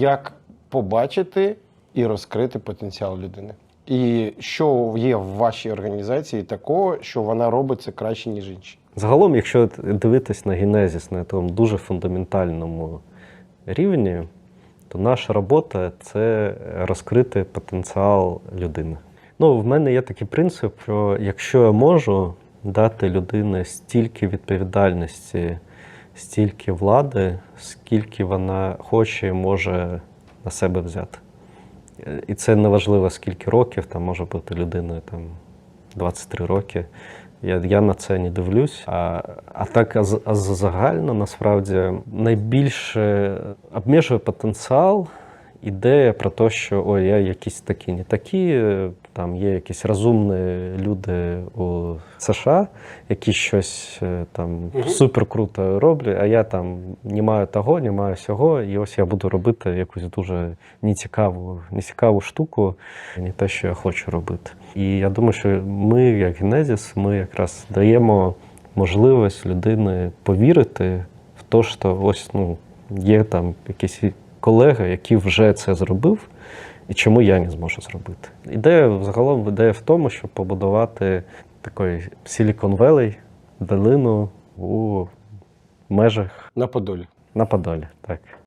як побачити і розкрити потенціал людини. І що є в вашій організації такого, що вона робить це краще, ніж інші. Загалом, якщо дивитись на генезіс на тому дуже фундаментальному рівні, то наша робота це розкрити потенціал людини. Ну, в мене є такий принцип, що якщо я можу дати людині стільки відповідальності, стільки влади, скільки вона хоче і може на себе взяти. І це не важливо, скільки років, там може бути людиною там 23 роки. Я, я на це не дивлюсь. А, а так а, а загально насправді найбільше обмежує потенціал ідея про те, що ой, я якісь такі не такі. Там є якісь розумні люди у США, які щось е, там супер круто роблять, а я там не маю того, не маю сього, і ось я буду робити якусь дуже нецікаву, нецікаву штуку, не те, що я хочу робити. І я думаю, що ми, як Генезіс, ми якраз даємо можливість людини повірити в те, що ось ну, є там якийсь колега, який вже це зробив, і чому я не зможу зробити. Ідея загалом ідея в тому, щоб побудувати такий Silicon Valley, долину у межах На Подолі. на Подолі. Так.